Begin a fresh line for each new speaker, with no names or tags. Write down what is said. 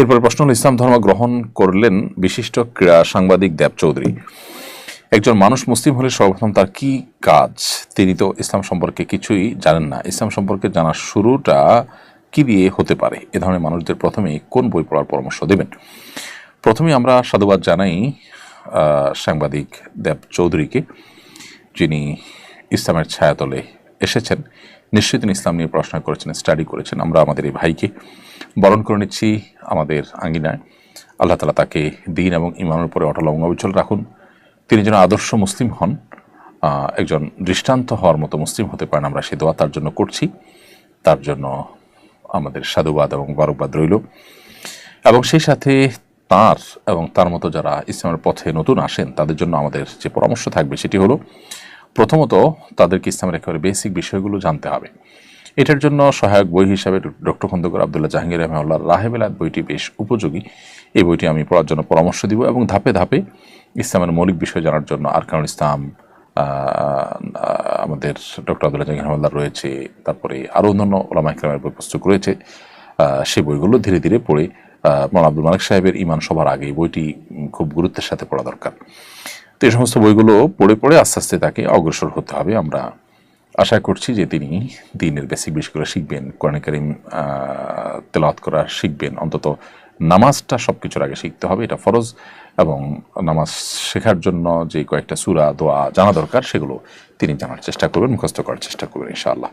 এরপর প্রশ্ন হল, ইসলাম ধর্ম গ্রহণ করলেন বিশিষ্ট ক্রীড়া সাংবাদিক দেব চৌধুরী। একজন মানুষ মুসলিম হলে সর্বপ্রথম তার কি কাজ? তিনি তো ইসলাম সম্পর্কে কিছুই জানেন না। ইসলাম সম্পর্কে জানার শুরুটা কি দিয়ে হতে পারে? এ ধরনের মানুষদের প্রথমে কোন বই পড়ার পরামর্শ দেবেন? প্রথমে আমরা সাধুবাদ জানাই সাংবাদিক দেব চৌধুরীকে, যিনি ইসলামের ছায়াতলে এসেছেন। নিশ্চয়ই তিনি ইসলাম নিয়ে পড়াশোনা করেছেন, স্টাডি করেছেন, আমরা আমাদের এই ভাইকে। বরণ করে নিচ্ছি আমাদের আঙ্গিনায়। আল্লাহ তালা তাকে দিন এবং ইমানের উপরে অটল এবং অবিচল রাখুন। তিনি যেন আদর্শ মুসলিম হন একজন দৃষ্টান্ত হওয়ার মতো মুসলিম হতে পারেন। আমরা সে দোয়া তার জন্য করছি। তার জন্য আমাদের সাধুবাদ এবং বারকবাদ রইল। এবং সেই সাথে তার এবং তার মতো যারা ইসলামের পথে নতুন আসেন, তাদের জন্য আমাদের যে পরামর্শ থাকবে সেটি হলো, প্রথমত তাদেরকে ইসলামের একেবারে বেসিক বিষয়গুলো জানতে হবে। এটার জন্য সহায়ক বই হিসাবে ডক্টর খন্দকর আবদুল্লাহ জাহাঙ্গীর রহমাল্লাহ রাহেবেলাত বইটি বেশ উপযোগী। এই বইটি আমি পড়ার জন্য পরামর্শ দিব এবং ধাপে ধাপে ইসলামের মৌলিক বিষয় জানার জন্য আরকানুল ইসলাম আমাদের ডক্টর আবদুল্লাহ জাহাঙ্গীর রহমাল্লাহ রয়েছে, তারপরে আরও অন্যান্য ওলামা ইকরামের বই পুস্তক রয়েছে সেই বইগুলো ধীরে ধীরে পড়ে মৌলানা আব্দুল মালিক সাহেবের ইমান সবার আগে। বইটি খুব গুরুত্বের সাথে পড়া দরকার। তো এই সমস্ত বইগুলো পড়ে পড়ে আস্তে আস্তে তাকে অগ্রসর হতে হবে। আমরা আশা করছি যে তিনি দিনের বেসিক করে শিখবেন, কোরআন করিম তেলাওয়াত করা শিখবেন। অন্তত নামাজটা সব কিছুর আগে শিখতে হবে, এটা ফরজ। এবং নামাজ শেখার জন্য যে কয়েকটা সুরা, দোয়া জানা দরকার, সেগুলো তিনি জানার চেষ্টা করবেন, মুখস্থ করার চেষ্টা করবেন, ইনশাআল্লাহ।